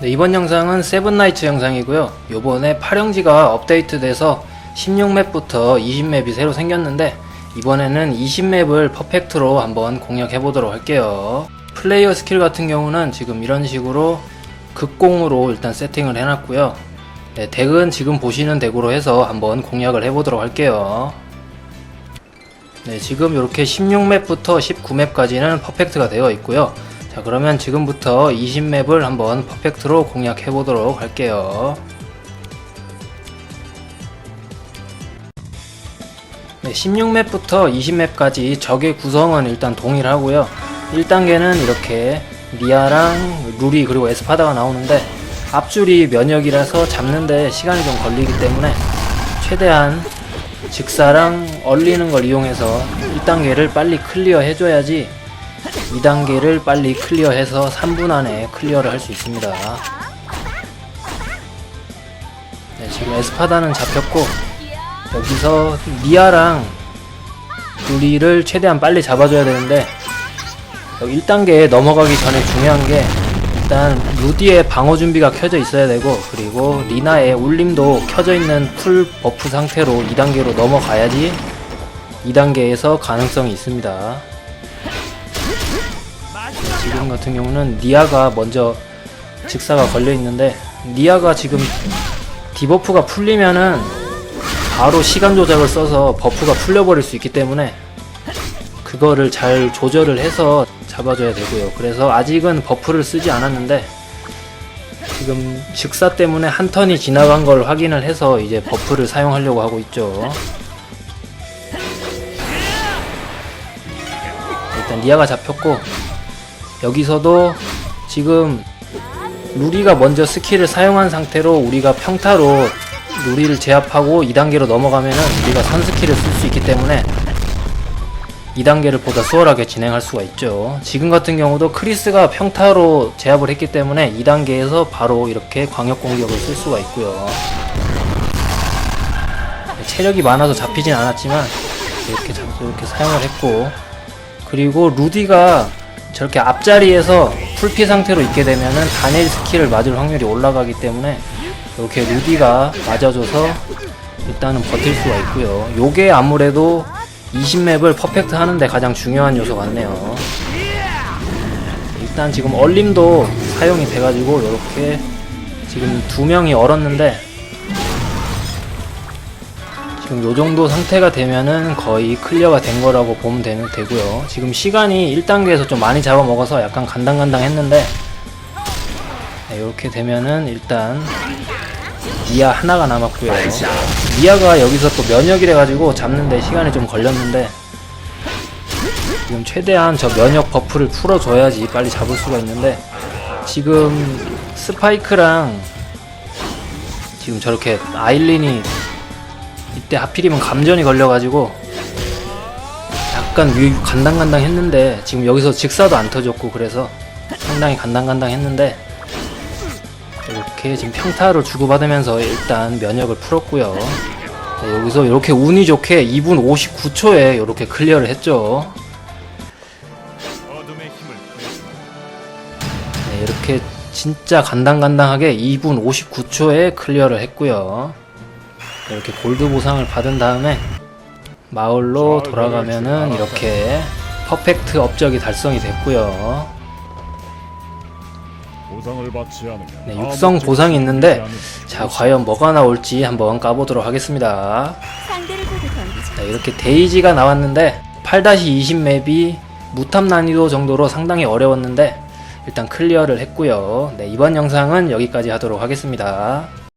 네, 이번 영상은 세븐나이츠 영상이고요. 요번에 파령지가 업데이트돼서 16맵부터 20맵이 새로 생겼는데 이번에는 20맵을 퍼펙트로 한번 공략해보도록 할게요. 플레이어 스킬 같은 경우는 지금 이런 식으로 극공으로 일단 세팅을 해놨고요. 네, 덱은 지금 보시는 덱으로 해서 한번 공략을 해보도록 할게요. 네, 지금 이렇게 16맵부터 19맵까지는 퍼펙트가 되어 있고요. 자, 그러면 지금부터 20맵을 한번 퍼펙트로 공략해 보도록 할게요. 네, 16맵부터 20맵까지 적의 구성은 일단 동일하고요. 1단계는 이렇게 리아랑 루리 그리고 에스파다가 나오는데 앞줄이 면역이라서 잡는데 시간이 좀 걸리기 때문에 최대한 직사랑 얼리는 걸 이용해서 1단계를 빨리 클리어 해줘야지 2단계를 빨리 클리어해서 3분 안에 클리어를 할 수 있습니다. 네, 지금 에스파다는 잡혔고 여기서 니아랑 루리를 최대한 빨리 잡아줘야 되는데 여기 1단계에 넘어가기 전에 중요한 게 일단 루디의 방어 준비가 켜져 있어야 되고 그리고 리나의 울림도 켜져 있는 풀 버프 상태로 2단계로 넘어가야지 2단계에서 가능성이 있습니다. 지금 같은 경우는 니아가 먼저 직사가 걸려 있는데 니아가 지금 디버프가 풀리면은 바로 시간 조작을 써서 버프가 풀려버릴 수 있기 때문에 그거를 잘 조절을 해서 잡아줘야 되고요. 그래서 아직은 버프를 쓰지 않았는데 지금 직사 때문에 한 턴이 지나간 걸 확인을 해서 이제 버프를 사용하려고 하고 있죠. 일단 니아가 잡혔고 여기서도 지금 루리가 먼저 스킬을 사용한 상태로 우리가 평타로 루리를 제압하고 2단계로 넘어가면은 우리가 선 스킬을 쓸 수 있기 때문에 2단계를 보다 수월하게 진행할 수가 있죠. 지금 같은 경우도 크리스가 평타로 제압을 했기 때문에 2단계에서 바로 이렇게 광역 공격을 쓸 수가 있고요. 체력이 많아서 잡히진 않았지만 이렇게 잡 이렇게 사용을 했고 그리고 루디가 저렇게 앞자리에서 풀피 상태로 있게 되면은 다닐 스킬을 맞을 확률이 올라가기 때문에 이렇게 루디가 맞아줘서 일단은 버틸 수가 있고요. 요게 아무래도 20맵을 퍼펙트 하는데 가장 중요한 요소 같네요. 일단 지금 얼림도 사용이 돼가지고 이렇게 지금 두 명이 얼었는데 지금 요 정도 상태가 되면은 거의 클리어가 된 거라고 보면 되, 되고요. 지금 시간이 1단계에서 좀 많이 잡아먹어서 약간 간당간당 했는데 네, 이렇게 되면은 일단 미아 하나가 남았고요. 미아가 여기서 또 면역이래 가지고 잡는데 시간이 좀 걸렸는데 지금 최대한 저 면역 버프를 풀어줘야지 빨리 잡을 수가 있는데 지금 스파이크랑 지금 저렇게 아일린이 이때 하필이면 감전이 걸려가지고 약간 위 간당간당 했는데 지금 여기서 직사도 안 터졌고 그래서 상당히 간당간당 했는데 이렇게 지금 평타를 주고받으면서 일단 면역을 풀었고요. 네, 여기서 이렇게 운이 좋게 2분 59초에 이렇게 클리어를 했죠. 네, 이렇게 진짜 간당간당하게 2분 59초에 클리어를 했고요. 네, 이렇게 골드 보상을 받은 다음에 마을로 돌아가면은 이렇게 퍼펙트 업적이 달성이 됐고요. 보상을 받지 않으면 네, 육성 보상이 있는데 자. 과연 뭐가 나올지 한번 까보도록 하겠습니다. 자, 이렇게 데이지가 나왔는데 8-20 맵이 무탑 난이도 정도로 상당히 어려웠는데 일단 클리어를 했고요. 네, 이번 영상은 여기까지 하도록 하겠습니다.